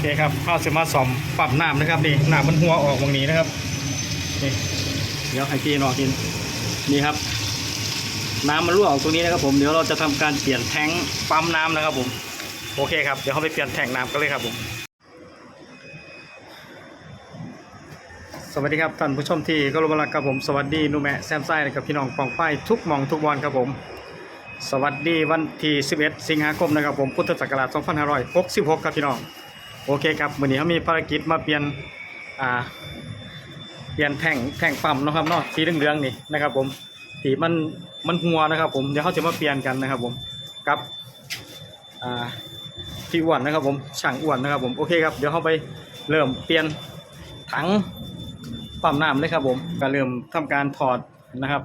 เคครับเข้าเสมาสอมปรับน้ำนะครับนี่น้ำมันหัวออกตรงนี้นะครับนี่เดี๋ยวให้พี่นอกินนี่ครับ น้ำมันรั่วออกตรงนี้นะครับผมเดี๋ยวเราจะทำการเปลี่ยนแท้งปั๊มน้ำนะครับผมโอเคครับเดี๋ยวเขาไปเปลี่ยนแท้งน้ำกันเลยครับผมสวัสดีครับท่านผู้ชมที่เคารพรักครับผมสวัสดีนูแม่แซมไซนะครับพี่น้องปองป้ายทุกมองทุกวันครับผม สวัสดีวันที่ 11 สิงหาคมนะครับผมพุทธศักราช2566 ครับพี่น้อง โอเคครับวันนี้เขามีภารกิจมาเปลี่ยนอ่าเปลี่ยนแท่งแท่งปั๊มนะครับเนาะสีเหลืองๆนี่นะครับผมสีมันมันหัวนะครับ ผมเดี๋ยวเขาจะมาเปลี่ยนกันนะครับ ผมกับอ่าพี่อ้วนนะครับ ผมช่างอ้วนนะครับ ผมโอเคครับเดี๋ยวเขาไปเริ่มเปลี่ยนถังปั๊มน้ำเลยครับ ผมก็เริ่มทำการถอดนะครับ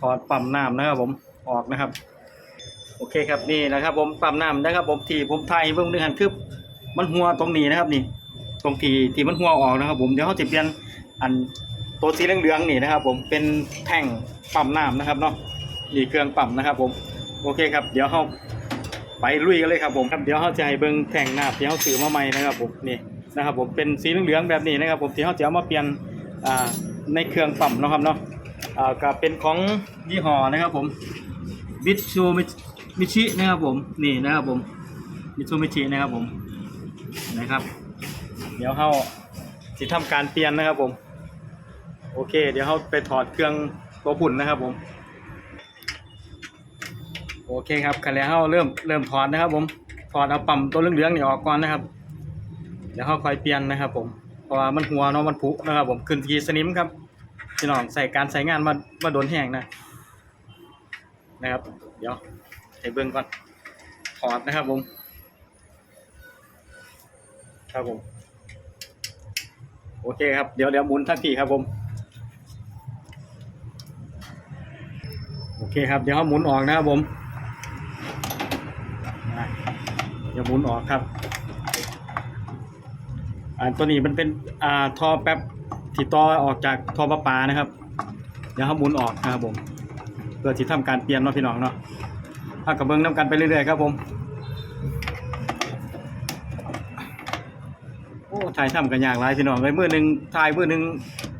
ถอดปั๊มน้ำนะครับ ผมออกนะครับ โอเคครับนี่นะครับ ผมปั๊มน้ำนะครับ ผมที่ผมไทยเบื้องนึงหันคือ มันหัวตรงนี้นะครับนี่ ตรงที่ที่มันหัวออกนะครับ ผมเดี๋ยวเขาจะเปลี่ยนอันตัวสีเหลืองๆนี่นะครับ ผมเป็นแท่งปั๊มน้ำนะครับเนาะนี่เครื่องปั๊มนะครับ ผมโอเคครับ เดี๋ยวเขาไปลุยกันเลยครับผมครับเดี๋ยวเขาจะให้เบิ้งแท่งน้ำที่เขาซื้อมาใหม่นะครับ ผมนี่นะครับ ผมเป็นสีเหลืองๆแบบนี้นะครับ ผมที่เขาจะเอามาเปลี่ยนอ่าในเครื่องปั๊มนะครับเนาะอ่าก็เป็นของยี่ห้อนะครับ ผมบิทซูมิชินะครับผมนี่นะครับผมมิทซูมิชินะครับผม นะครับ เดี๋ยวเขาจะทำการเปลี่ยนนะครับผม โอเค เดี๋ยวเขาไปถอดเครื่องตัวปุ่นนะครับผม โอเคครับคันแล้วเขาเริ่มเริ่มถอดนะครับ ผม ถอดเอาปั๊มตัวเหลืองๆนี่ออกก่อนนะครับ เดี๋ยวเขาคอยเปลี่ยนนะครับ ผม เพราะว่ามันหัวเนาะมันผุนะครับ ผม ขึ้นทีสนิมครับพี่น้องใส่การใส่งานมามาโดนแห้งนะ นะครับ เดี๋ยวให้เบิ้งก่อนถอดนะครับผม ครับผม โอเคครับ เดี๋ยวเดี๋ยวหมุนทักทีครับผม โอเคครับ เดี๋ยวเขาหมุนออกนะครับผมเดี๋ยวหมุนออกครับ อ่าตัวนี้มันเป็นอ่าท่อแป๊บที่ต่อออกจากท่อประปานะครับ เดี๋ยวเขาหมุนออกนะครับผม เพื่อที่ทำการเปลี่ยนเนาะพี่น้องเนาะถ้ากับเบิ้งน้ำกันไปเรื่อยๆครับผม อ้ถ่ายทำกันยากหลายพี่น้องเลยมือหนึ่งถ่ายมือหนึ่ง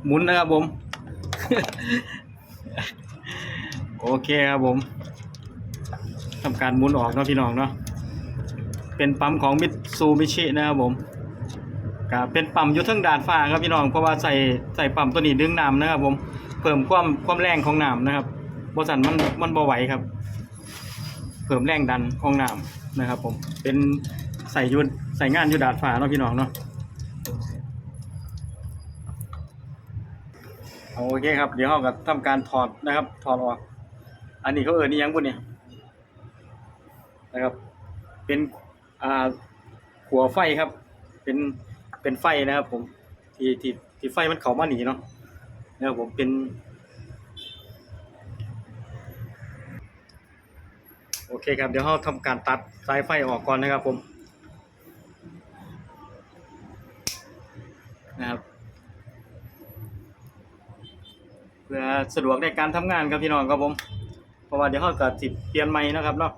หมุนนะครับผม โอเคครับผมทำการหมุนออกเนาะพี่น้องเนาะเป็นปั๊มของมิตซูบิชินะครับผมก็เป็นปั๊มอยู่ทั้งด่านฟ้าครับพี่น้องเพราะว่าใส่ใส่ปั๊มตัวนี้ดึงน้ำนะครับผมเพิ่มความความแรงของน้ำนะครับบริษัทมันมันบ่ไหวครับ เพิ่มแรงดันของน้ำนะครับ ผมเป็นใส่ยุนใส่งานอยู่ดาดฟ้าเนาะพี่น้องเนาะ โอเคครับ เดี๋ยวเราก็ทำการถอดนะครับ ถอดออก อันนี้เขาเอ่ยนี่ยังบุญเนี่ยนะครับ เป็นอ่าหัวไฟครับ เป็นเป็นไฟนะครับผมที่ที่ที่ไฟมันเขามาหนีเนาะนะครับผมเป็น โอเคครับ เดี๋ยวเราทำการตัดสายไฟออกก่อนนะครับผม นะครับ เพื่อ สะดวกในการทำงานครับพี่น้องครับผมเพราะว่าเดี๋ยวเขาก็สิเปลี่ยนใหม่นะครับเนาะ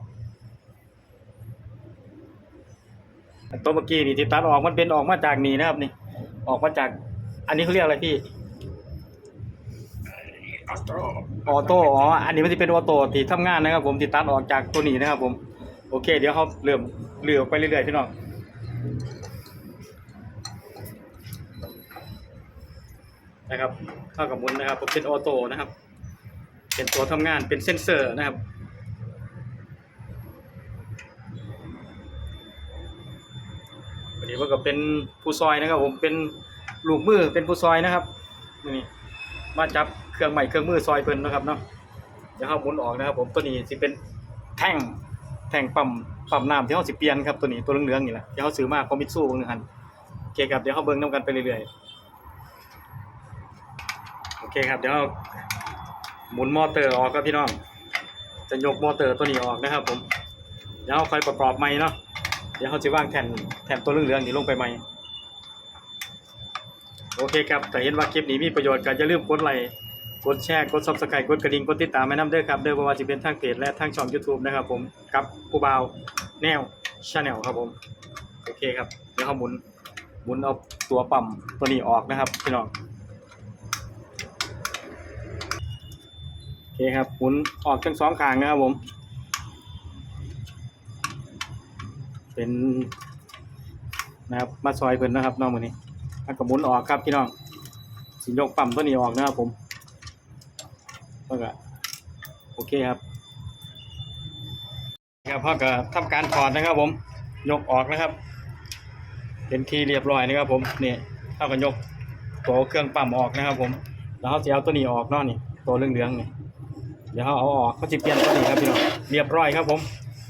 ตัวเมื่อกี้นี่ที่ตัดออกมันเป็นออกมาจากนี่นะครับนี่ ออกมาจาก อันนี้เขาเรียกอะไรพี่ออโต้ออโต้อ๋ออันนี้มันจะเป็นออโต้ที่ทำงานนะครับ ผมที่ตัดออกจากตัวนี้นะครับ ผม โอเค เดี๋ยวเขาเริ่มเลือกไปเรื่อยๆพี่น้อง นะครับเข้ากับมุนนะครับผมเป็นออโต้นะครับ เป็นตัวทำงานเป็นเซนเซอร์นะครับวันนี้ว่าก็เป็นผู้ซอยนะครับผมเป็นลูกมือเป็นผู้ซอยนะครับนี่มาจับเครื่องใหม่เครื่องมือซอยเพิ่นนะครับเนาะเดี๋ยวเข้าหมุนออกนะครับ ผมตัวนี้สิเป็นแท่งแท่งปั๊มปั๊มน้ำที่เขาสิเปลี่ยนครับตัวนี้ตัวเหลืองๆนี่แหละที่เขาซื้อมาคอมิตซูบางหันโอเคครับเดี๋ยวเขาเบิ่งน้ำกันไปเรื่อยๆ คครับเดี๋ยวเราหมุนมอเตอร์ออกครับพี่น้อง จะยกมอเตอร์ตัวนี้ออกนะครับ ผมเดี๋ยวเราคอยประกอบใหม่เนาะเดี๋ยวเขาจะวางแผ่นแผ่นตัวเหลืองๆนี่ลงไปใหม่โอเคครับแต่เห็นว่าคลิปนี้มีประโยชน์ก็อย่าลืมกดไลค์กดแชร์กด subscribe กดกระดิ่งกดติดตามแม่น้ำเด้อครับเด้อบ่ว่าจะเป็นทางเพจและทางช่อง YouTube นะครับผมกับผู้บ่าวแนวชาแนลครับผมโอเคครับเดี๋ยวเขาหมุนหมุนเอาตัวปั๊มตัวนี้ออกนะครับพี่น้องโอ เคครับหมุนออกทั้งสองข้างนะครับผม เป็นนะครับมาซอยเพิ่นนะครับน้องมือนี้แล้วก็หมุนออกครับพี่น้องสิยกปั๊มตัวนี้ออกนะครับผมแล้วก็โอเคครับครับพ่อก็ทำการถอดนะครับ ผม ยกออกนะครับ เป็นทีเรียบร้อยนะครับผมนี่เท่ากับยกตัวเครื่องปั๊มออกนะครับ ผม แล้วเขาจะเอาตัวนี้ออกนาะนี่ตัวเหลืองๆนี่ ดี๋ยวเขาเอาออกเขาจะเปลี่ยนตัวนี้ครับพี่น้องเรียบร้อยครับผม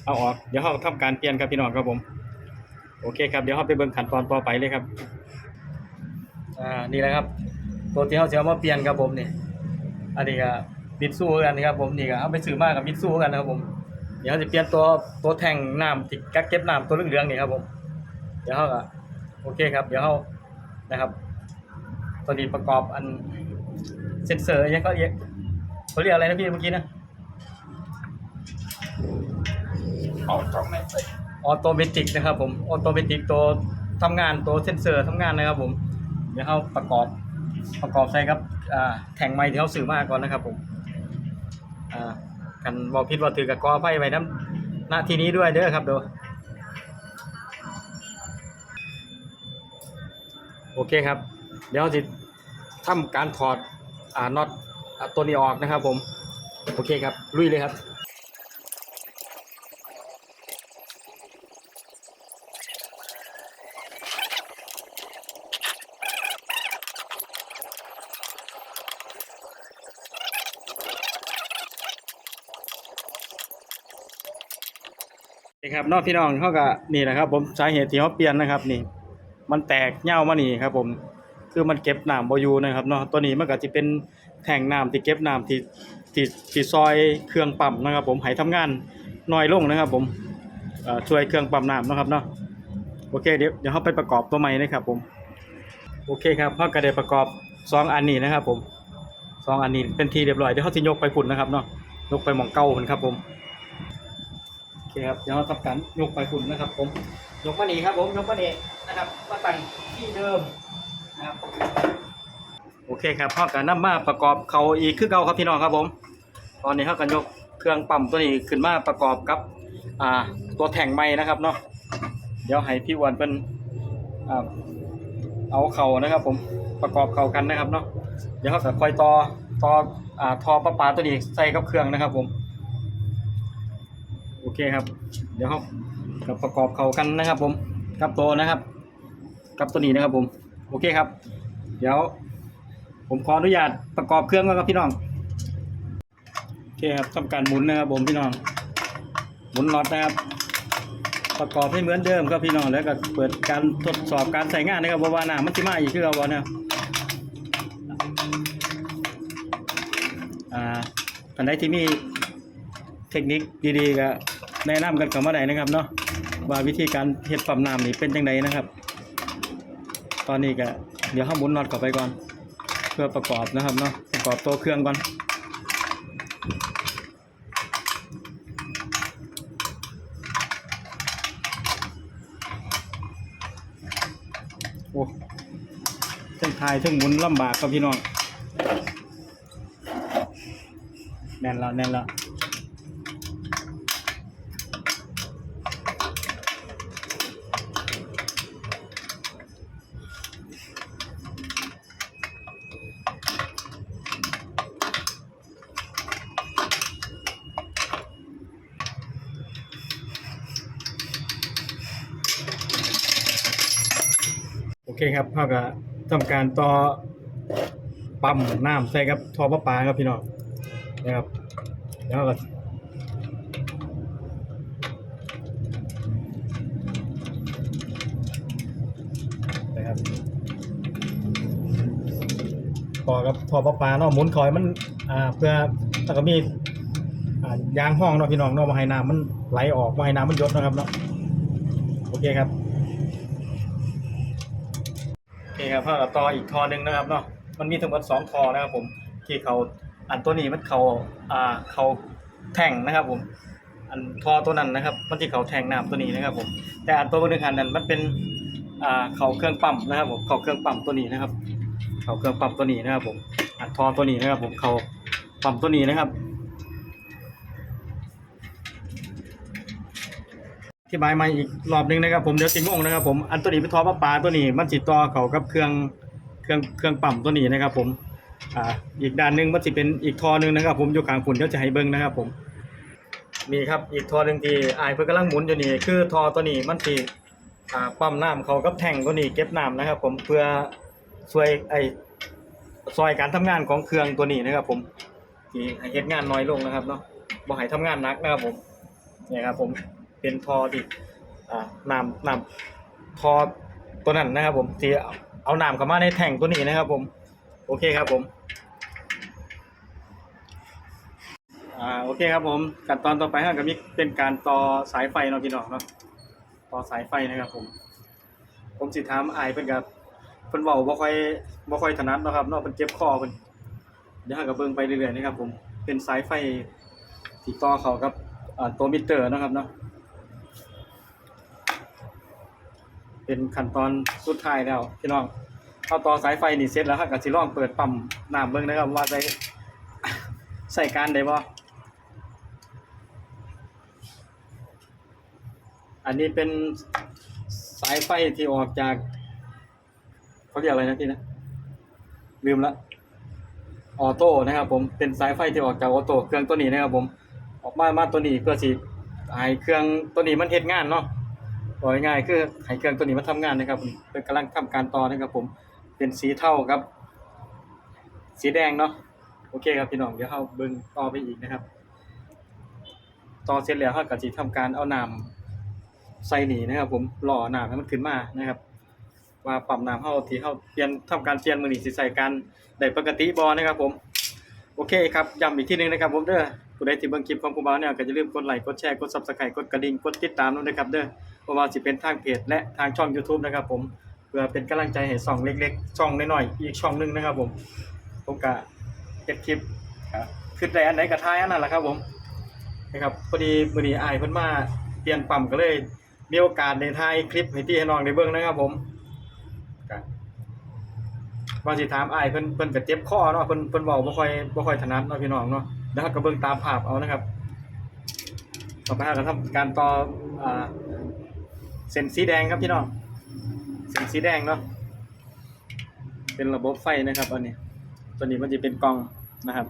เอาออกเดี๋ยวเขาทำการเปลี่ยนครับพี่น้องครับผมโอเคครับเดี๋ยวเราไปเบิ่งขั้นตอนต่อไปเลยครับอ่านี่แหละครับ ตัวที่เขาจะเอามาเปลี่ยนครับผมนี่อันนี้ก็มิดสู้กันนะครับผมนี่ก็เอาไปซื้อมากับมิดสู้กันนะครับผมเดี๋ยวเราจะเปลี่ยนตัวตัวแทงน้ำที่กักเก็บน้ำตัวเหลืองๆนี่ครับผมเดี๋ยวเขาก็โอเคครับ เดี๋ยวเขานะครับ ตัวนี้ประกอบอันเซนเซอร์ยังเขาเรียก เขาเรียกอะไรนะพี่เมื่อกี้นะออกจากไม่ไปออโตเมติกนะครับผมออโตเมติกตัวทำงานตัวเซนเซอร์ทำงานนะครับผม เดี๋ยวเขาประกอบประกอบใส่ครับอ่าแข่งไม้ที่เขาสื่อมาก่อนนะครับผมอ่ากันบอกพิดว่าถือกับกอไฟไว้น้ำหน้าที่นี้ด้วยเด้อครับเดี๋ยวโอเคครับ เดี๋ยวเราจะทำการถอดอ่าน็อตอ่า ตัวนี้ออกนะครับผม โอเคครับ ลุยเลยครับครับนอกพี่น้องเขาก็นี่แหละครับ ผมสาเหตุที่เขาเปลี่ยนนะครับ นี่ มันแตกเง่ามานี่ครับ ผมคือมันเก็บหน้ำบอยู่นะครับเนาะตัวนี้มันก็จะเป็น แทงน้ำที่เก็บน้ำที่ที่ที่ซอยเครื่องปั๊มนะครับ ผมให้ทำงานน้อยลงนะครับ ผมช่วยเครื่องปั๊มน้ำนะครับเนาะโอเคเดี๋ยวเดี๋ยวเขาไปประกอบตัวใหม่นะครับ ผม โอเคครับเขาก็ได้ประกอบสองอันนี้นะครับ ผมสองอันนี้เป็นทีเรียบร้อยเดี๋ยวเขาจะยกไปฝุ่นนะครับเนาะยกไปหมองเก้ามันครับผมโอเคครับเดี๋ยวเราทำการยกไปฝุ่นนะครับ ผมยกมาหนีครับผมยกมาหนีนะครับมาตั้งที่เดิมนะครับ โอเคครับพ่อกันนำมาประกอบเขาอีกคือเก่าครับพี่น้องครับผม ตอนนี้เขากันยกเครื่องปั๊มตัวนี้ขึ้นมาประกอบกับอ่าตัวแท่งไม้นะครับเนาะเดี๋ยวให้พี่อวันเป็นอ่าเอาเข่านะครับ ผมประกอบเข่ากันนะครับเนาะเดี๋ยวเขาจะคอยต่อต่ออ่าทอประปาตัวนี้ใส่กับเครื่องนะครับ ผม โอเคครับ เดี๋ยวเรากับประกอบเข้ากันนะครับ ผมกับตัวนะครับ กับตัวนี้นะครับ ผม โอเคครับ เดี๋ยว ผมขออนุญาตประกอบเครื่องก่อนครับพี่น้องโอเคครับทำการหมุนนะครับผมพี่น้อง หมุนน็อตนะครับ ประกอบให้เหมือนเดิมครับพี่น้องแล้วก็เปิดการทดสอบการใส่งานนะครับว่าว่าน้ำมันจะมาอีกคือเอาวะเนี่ยอ่าอันไหนที่มีเทคนิคดีๆก็แนะนำกันเข้ามาได้นะครับเนาะว่าวิธีการเฮ็ดปั๊มน้ำนี่เป็นจังไดนะครับ ตอนนี้ก็เดี๋ยวข้าหมุนน็อตเข้าไปก่อน พื่อประกอบนะครับเนาะประกอบตัวเครื่องก่อนโอ้เส้นทายเส้นหมุนลำบากครับพี่น้องแน่นแล้วแน่นแล้ว เคครับพ่อก็ทำการต่อปั๊มน้ำใส่กับท่อประปาครับพี่น้องนะครับ แล้วก็นะครับต่อกับท่อประปาเนาะหมุนคอยมันอ่าเพื่อแล้วก็มีอ่ายางห้องเนาะพี่น้องเนาะมาให้น้ำมันไหลออกมาให้น้ำมันหยดนะครับเนาะโอเคครับ โอเคครับพ่อต่ออีกทอหนึ่งนะครับเนาะมันมีทั้งหมดสองทอนะครับผมที่เขาอันตัวนี้มันเขาอ่าเขาแท่งนะครับผมอันทอตัวนั้นนะครับ มันที่เขาแทงน้ำตัวนี้นะครับผมแต่อันตัวบนหนึ่งอันนั้นมันเป็นอ่าเขาเครื่องปั๊มนะครับผมเขาเครื่องปั๊มตัวนี้นะครับ เขาเครื่องปั๊มตัวนี้นะครับผมอัดทอตัวนี้นะครับผมเขาปั๊มตัวนี้นะครับ อธิบายใหม่อีกรอบหนึ่งนะครับผมเดี๋ยวสิงงนะครับผมอันตัวนี้เป็นทอประปาตัวนี้ มันสิต่อเขากับเครื่องเครื่องเครื่องปั๊มตัวนี้นะครับ ผมอ่าอีกด้านหนึ่งมันสิเป็นอีกทอหนึ่งนะครับ ผมอยู่กลางฝุ่นเดี๋ยวจะให้เบิ่งนะครับ ผมนี่ครับอีกทอหนึ่งที่อายเพิ่นกำลังหมุนอยู่นี่คือทอตัวนี้มันสิอ่าปั๊มน้ำเขากับแท่งตัวนี้เก็บน้ำนะครับ ผมเพื่อช่วยไอซอยการทำงานของเครื่องตัวนี้นะครับ ผมที่ให้เฮ็ดงานน้อยลงนะครับเนาะบ่ให้ทำงานหนักนะครับผมเนี่ยครับผม เป็นทอที่อ่าน้ำน้ำทอตัวนั้นนะครับ ผมที่เอาเอาน้ำเข้ามาในแท่งตัวนี้นะครับ ผมโอเคครับผมอ่าโอเคครับผมขั้นตอนต่อไปฮะก็มีเป็นการต่อสายไฟเนาะพี่น้องเนาะต่อสายไฟนะครับ ผม ผมสิถามอายเพิ่นกับเพิ่นเว้าบ่ค่อยบ่ค่อยถนัดเนาะครับเนาะเพิ่นเจ็บคอเพิ่นเดี๋ยวเราก็เบิ่งไปเรื่อยๆนะครับ ผมเป็นสายไฟที่ต่อเข้ากับอ่าตัวมิเตอร์นะครับเนาะ เป็นขั้นตอนสุดท้ายแล้วพี่น้องเอาต่อสายไฟนี่เสร็จแล้วเราก็สิลองเปิดปั๊มน้ำเบิ่งนะครับว่าใช้ใช้การได้บ่อันนี้เป็นสายไฟที่ออกจากเขาเรียกอะไรนะพี่นะลืมละออโต้นะครับ ผมเป็นสายไฟที่ออกจากออโต้เครื่องตัวนี้นะครับ ผมออกมามาตัวนี้เพื่อสิให้เครื่องตัวนี้มันเฮ็ดงานเนาะ บอกง่ายๆคือให้เครื่องตัวนี้มันทำงานนะครับผมเป็นกำลังทำการต่อนะครับผมเป็นสีเทาครับ สีแดงเนาะโอเคครับพี่น้องเดี๋ยวเราเบิ่งต่อไปอีกนะครับ ต่อเสร็จแล้วเราก็สิทำการเอาน้ำใส่นี่นะครับ ผมหล่อน้ำให้มันขึ้นมานะครับว่าปั๊มน้ำเฮาที่เฮาเปลี่ยนทำการเปลี่ยนมื้อนี้สิใส่กันได้ปกติบ่นะครับ ผม โอเคครับย้ำอีกทีหนึงนะครับ ผมเด้อ ผู้ใดที่เบิ่งคลิปของผู้บ่าวเนี่ยก็อย่าลืมกดไลค์กดแชร์กด Subscribe กดกระดิ่งกดติดตามด้วยนะครับเด้อเพราะว่าสิเป็นทางเพจและทางช่อง YouTube นะครับผมเพื่อเป็นกำลังใจให้ช่องเล็กๆช่องน้อยๆอีกช่องหนึงนะครับผมผมก็เฮ็ดคลิปครับขึ้นได้อันไหนก็ถ่ายอันนั้นแหละครับผมนะครับพอดีมื้อนี้อายเพิ่นมาเปลี่ยนปั๊มก็เลยมีโอกาสได้ายคลิปให้พี่ให้น้องได้เบิ่งนะครับผม ว่าสิถามอ้ายเพิ่นเพิ่นก็เจ็บคอเนาะเพิ่นเพิ่นเว้าบ่ค่อยบ่ค่อยถนัดเนาะพี่น้องเนาะเดี๋ยวเราก็เบิ่งตามภาพเอานะครับ ต่อไปเราก็ทำการต่ออ่าเส้นสีแดงครับพี่น้องเส้นสีแดงเนาะเป็นระบบไฟนะครับอันนี้ ตัวนี้มันจะเป็นกล่องนะครับ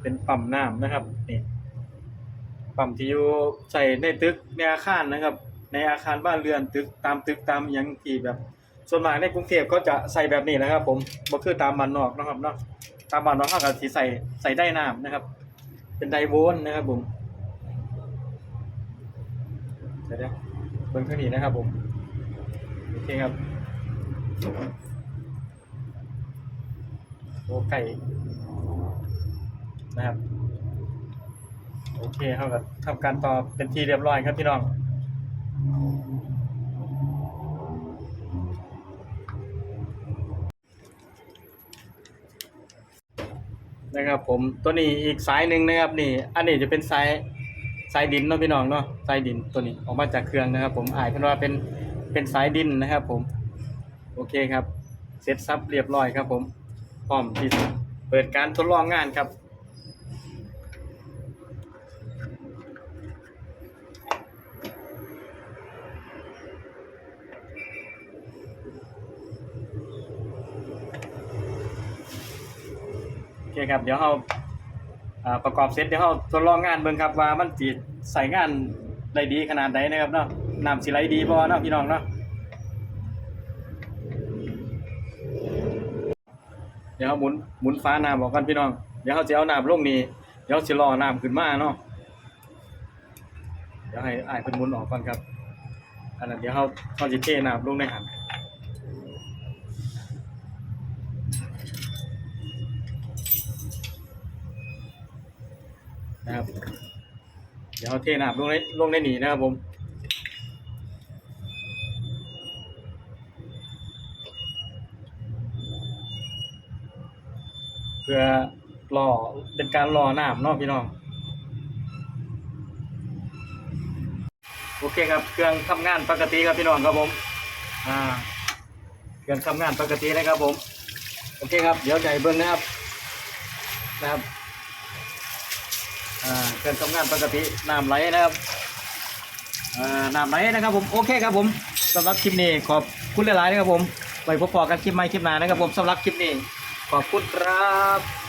เป็นปั๊มน้ำนะครับนี่ปั๊มที่อยู่ใส่ในตึกในอาคารนะครับ ในอาคารบ้านเรือนตึกตามตึกตามอหยังที่แบบ ส่วนมากในกรุงเทพก็จะใส่แบบนี้นะครับ ผมบ่คือตามบ้านนอกนะครับเนาะตามบ้านนอกเขาก็สิใส่ใส่ได้น้ำนะครับ เป็นไดโวล์นะครับผมเดี๋ยวนะเบิ่งทางนี้นะครับ ผมโอเคครับโอไก่นะครับโอเคเขาก็ทำการต่อเป็นที่เรียบร้อยครับพี่น้อง นะครับ ผมตัวนี้อีกสายหนึ่งนะครับนี่ อันนี้จะเป็นสายสายดินเนาะพี่น้องเนาะสายดินตัวนี้ออกมาจากเครื่องนะครับ ผมอ่านกันว่าเป็นเป็นสายดินนะครับ ผม โอเคครับเสร็จซับเรียบร้อยครับ ผมพร้อมที่เปิดการทดลองงานครับ คครับ เดี๋ยวเราประกอบเสร็จเดี๋ยวเราทดลองงานเบิ่งครับว่ามันสิใส่งานได้ดีขนาดไหนนะครับเนาะน้ำสิไหลดีบ่เนาะพี่น้องเนาะเดี๋ยวเราหมุนหมุนฟ้าน้ำออกกันพี่น้อง เดี๋ยวเราจะเอาน้ำลงนี่เดี๋ยวสิรอน้ำขึ้นมาเนาะเดี๋ยวให้อ้ายเพิ่นหมุนออกก่อนครับอันนั้นเดี๋ยวเราเราจะเทน้ำลงในหัน นะครับ เดี๋ยวเทน้ำลงในลงในนี่นะครับผมเพื่อรอเป็นการรอน้ำเนาะพี่น้องโอเคครับเครื่องทำงานปกติครับพี่น้องครับผมอ่าเครื่องทำงานปกตินะครับผมโอเคครับเดี๋ยวใหญ่เบิ้งนะครับนะครับ เครื่องทำงานปกติน้ำไหลนะครับอ่าน้ำไหลนะครับผมโอเคครับผมสำหรับคลิปนี้ขอบคุณหลายๆนะครับผมไปพบกันคลิปใหม่คลิปหน้านะครับผมสำหรับคลิปนี้ขอบคุณครับ